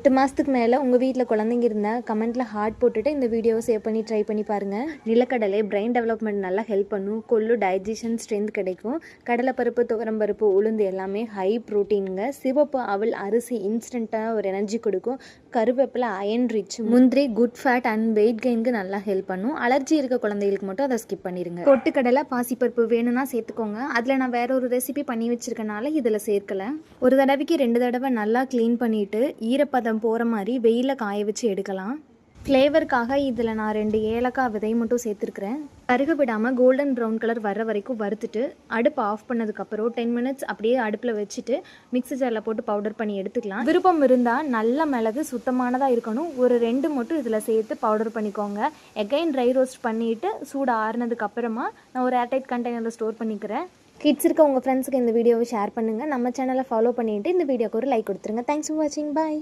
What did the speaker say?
எட்டு மாதத்துக்கு மேலே உங்கள் வீட்டில் குழந்தைங்க இருந்தால் கமெண்ட்டில் ஹார்ட் போட்டுட்டு இந்த வீடியோவை சேவ் பண்ணி ட்ரை பண்ணி பாருங்கள் நிலக்கடலை பிரெயின் டெவலப்மெண்ட் நல்லா ஹெல்ப் பண்ணும். கொள்ளு டைஜஷன் ஸ்ட்ரென்த் கிடைக்கும். கடலைப்பருப்பு துவரம்பருப்பு உளுந்து எல்லாமே ஹை ப்ரோட்டீனுங்க சிவப்பு அவள் அரிசி இன்ஸ்டண்ட்டாக ஒரு எனர்ஜி கொடுக்கும். கருவேப்பிலை அயன் ரிச் முந்திரி குட் ஃபேட் அண்ட் வெயிட் கெயினுக்கு நல்லா ஹெல்ப் பண்ணும். அலர்ஜி இருக்க குழந்தைகளுக்கு மட்டும் அதை ஸ்கிப் பண்ணிடுங்க கொட்டுக்கடலை பாசிப்பருப்பு வேணும்னா சேர்த்துக்கோங்க. அதில் நான் வேற ஒரு ரெசிபி பண்ணி வச்சிருக்கனால இதில் சேர்க்கலை. ஒரு தடவைக்கு ரெண்டு தடவை நல்லா க்ளீன் பண்ணிவிட்டு ஈரப்பதம் போகிற மாதிரி வெயிலில் காய வச்சு எடுக்கலாம். ஃப்ளேவருக்காக இதில் நான் ரெண்டு ஏலக்காய் விதை மட்டும் சேர்த்துருக்குறேன். கருக விடாமல் கோல்டன் ப்ரௌன் கலர் வர வரைக்கும் வறுத்துட்டு அடுப்பு ஆஃப் பண்ணதுக்கப்புறம் டென் மினிட்ஸ் அப்படியே அடுப்பில் வச்சுட்டு மிக்ஸி ஜாரில் போட்டு பவுடர் பண்ணி எடுத்துக்கலாம். விருப்பம் இருந்தால் நல்ல மிளகு சுத்தமானதாக இருக்கணும். ஒரு ரெண்டு மட்டும் இதில் சேர்த்து பவுடர் பண்ணிக்கோங்க. எகைன் ட்ரை ரோஸ்ட் பண்ணிவிட்டு சூடு ஆறுனதுக்கப்புறமா நான் ஒரு ஏர்டைட் கண்டெய்னரில் ஸ்டோர் பண்ணிக்கிறேன். கிட்ஸ் இருக்க உங்கள் ஃப்ரெண்ட்ஸுக்கு இந்த வீடியோவை ஷேர் பண்ணுங்கள் நம்ம சேனலை ஃபாலோ பண்ணிவிட்டு இந்த வீடியோக்கு ஒரு லைக் கொடுத்துருங்க. தேங்க்ஸ் ஃபார் வாட்சிங் பாய்